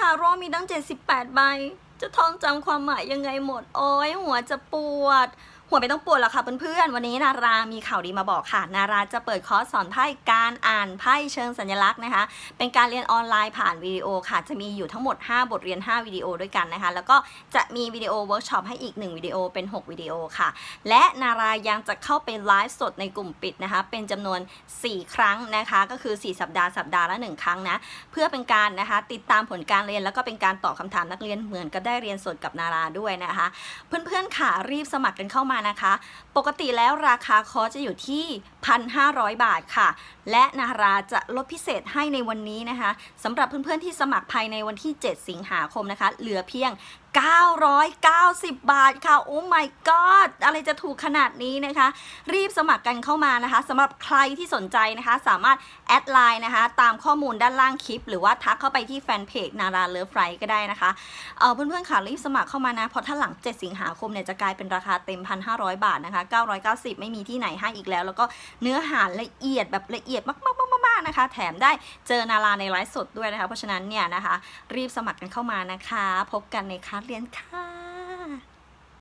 ทาโร่มีตั้ง 78 ใบ จะท่องจำความหมายยังไงหมด โอ้ยหัวจะปวด หัวไม่ต้องปวดหรอกค่ะเพื่อนๆ วันนี้นารามีข่าวดีมาบอกค่ะ นาราจะเปิดคอร์สสอนไพ่การอ่านไพ่เชิงสัญลักษณ์นะคะ เป็นการเรียนออนไลน์ผ่านวิดีโอค่ะ จะมีอยู่ทั้งหมด 5 บทเรียน 5 วิดีโอด้วยกันนะคะ แล้วก็จะมีวิดีโอเวิร์กช็อปให้อีก 1 วิดีโอเป็น 6 วิดีโอค่ะ และนารายังจะเข้าไปไลฟ์สดในกลุ่มปิดนะคะ เป็นจำนวน 4 ครั้งนะคะ ก็คือ 4 สัปดาห์สัปดาห์ละ 1 ครั้งนะ เพื่อเป็นการนะคะติดตามผลการเรียนแล้วก็เป็นการตอบคำถามนักเรียนเหมือนกับได้เรียนสดกับนาราด้วยนะคะ เพื่อนๆค่ะรีบสมัครกันเข้ามานะคะ ปกติแล้วราคาคอร์สจะอยู่ที่ 1,500 บาทค่ะ และนาราจะลดพิเศษให้ในวันนี้นะคะสำหรับเพื่อนๆที่สมัครภายในวันที่ 7 สิงหาคมนะคะ เหลือเพียง 990 บาทค่ะ โอ้ my god อะไรจะถูกขนาดนี้นะคะ รีบสมัครกันเข้ามานะคะสำหรับใครที่สนใจนะคะ สามารถแอดไลน์นะคะ ตามข้อมูลด้านล่างคลิป หรือว่าทักเข้าไปที่แฟนเพจนาราเลิฟไรก็ได้นะคะเออเพื่อนๆค่ะ รีบสมัครเข้ามานะ เพราะถ้าหลัง 7 สิงหาคมเนี่ยจะกลายเป็นราคาเต็ม 1,500 บาทนะคะ 990 ไม่มีที่ไหนให้อีกแล้ว แล้วก็เนื้อหาละเอียดแบบละเอียดมากๆ นะคะ แถมได้เจอนาราในไลฟ์สดด้วยนะคะ เพราะฉะนั้นเนี่ยนะคะ รีบสมัครกันเข้ามานะคะ พบกันในคลาสเรียนค่ะ